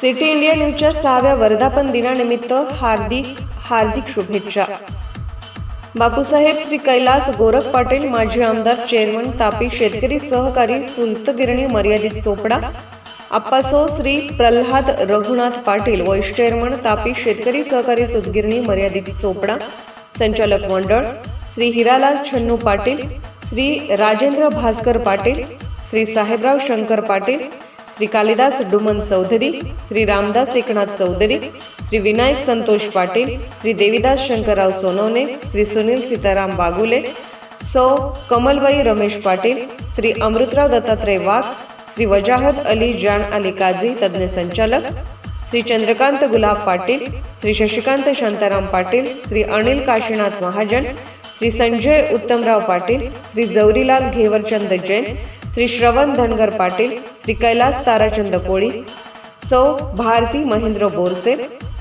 City India न्यूजच्या सहाव्या वर्धापन दिनानिमित्त हार्दिक हार्दिक शुभेच्छा. बापूसाहेब श्री कैलास गोरख पाटील माजी आमदार चेअरमन तापी शेतकरी सहकारी सुलतगिरणी मर्यादित चोपडा अप्पासो श्री प्रल्हाद रघुनाथ पाटील व्हाईस चेअरमन तापी शेतकरी सहकारी सुतगिरणी मर्यादित चोपडा संचालक मंडळ श्री हिरालाल छन्नू पाटील श्री राजेंद्र भास्कर पाटील श्री साहेबराव शंकर पाटील श्री कालिदास डुमन चौधरी श्री रामदास एकनाथ चौधरी श्री विनायक संतोष पाटील श्री देविदास शंकरराव सोनवणे श्री सुनील सीताराम बागुले सौ कमलबाई रमेश पाटील श्री अमृतराव दत्तात्रय वाघ श्री वजाहत अली जान अली काझी तज्ज्ञ संचालक श्री चंद्रकांत गुलाब पाटील श्री शशिकांत शांताराम पाटील श्री अनिल काशीनाथ महाजन श्री संजय उत्तमराव पाटील श्री जवरीलाल घेवरचंद जैन श्री श्रवण धनगर पाटील श्री कैलास ताराचंद कोळी सौ भारती महेंद्र बोरसे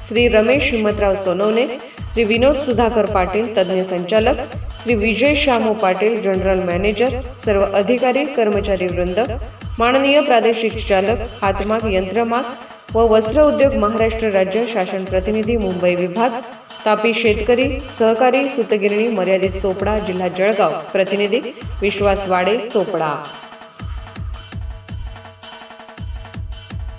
श्री रमेश हिम्मतराव सोनवणे श्री विनोद सुधाकर पाटील तज्ज्ञ संचालक श्री विजय श्यामू पाटील जनरल मॅनेजर सर्व अधिकारी कर्मचारी वृंद माननीय प्रादेशिक चालक हातमाग यंत्रमाग व वस्त्र उद्योग महाराष्ट्र राज्य शासन प्रतिनिधी मुंबई विभाग तापी शेतकरी सहकारी सुतगिरणी मर्यादित चोपडा जिल्हा जळगाव प्रतिनिधी विश्वास वाडे चोपडा.